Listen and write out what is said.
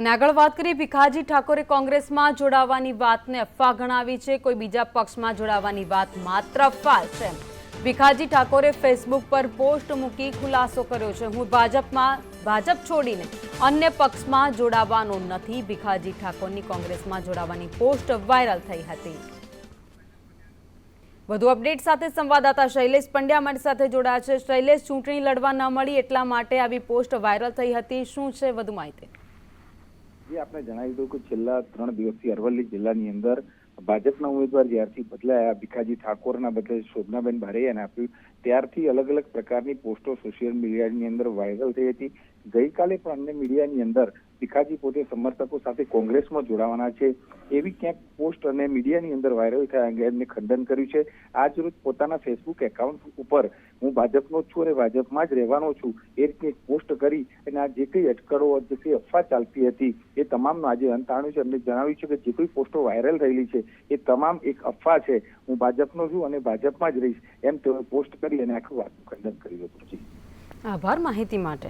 અને આગળ વાત કરીએ, ભીખાજી ઠાકોરે કોંગ્રેસમાં જોડાવાની વાતને અફવા ગણાવી છે. કોઈ બીજા પક્ષમાં જોડાવાની વાત માત્ર અફવા છે. ભીખાજી ઠાકોરે ફેસબુક પર પોસ્ટ મૂકી ખુલાસો કર્યો છે. હું ભાજપમાં, ભાજપ છોડીને અન્ય પક્ષમાં જોડાવાનો નથી. ભીખાજી ઠાકોરની કોંગ્રેસમાં જોડાવાની પોસ્ટ વાયરલ થઈ હતી. વધુ અપડેટ સાથે સંવાદદાતા શૈલેષ પંડ્યા અમારી સાથે જોડાયા છે. શૈલેષ, ચૂંટણી લડવા ન મળી એટલા માટે આવી પોસ્ટ વાયરલ થઈ હતી. શું છે? વધુ માહિતી. આપણે જણાવી દઉં કે છેલ્લા ત્રણ દિવસથી અરવલ્લી જિલ્લાની અંદર ભાજપના ઉમેદવાર જ્યારથી બદલાયા, ભીખાજી ઠાકોરના બદલે શોભનાબેન બારૈયાને આપ્યું. ત્યારથી અલગ અલગ પ્રકારની પોસ્ટો સોશિયલ મીડિયાની અંદર વાયરલ થઈ હતી. ગઈકાલે પણ અન્ય મીડિયાની અંદર ભીખાજી પોતે સમર્થકો સાથે કોંગ્રેસમાં જોડાવાના છે. એવી ક્યાંક પોસ્ટ અને મીડિયાની અંદર વાયરલ થયા અંગે એમને ખંડન કર્યું છે. આજ રોજ પોતાના ફેસબુક એકાઉન્ટ ઉપર હું ભાજપનો છું અને ભાજપમાં જ રહેવાનો છું. એ રીતની પોસ્ટ કરી અને આ જે કઈ અટકળો, જે કઈ અફવા ચાલતી હતી, એ તમામનો આજે અંત આણ્યું છે. એમને જણાવ્યું છે કે જે કોઈ પોસ્ટો વાયરલ થયેલી છે એ તમામ એક અફવા છે. હું ભાજપનો છું અને ભાજપમાં જ રહીશ. એમ તેઓએ પોસ્ટ કરી અને આખું વાતનું ખંડન કર્યું હતું. આભાર માહિતી માટે.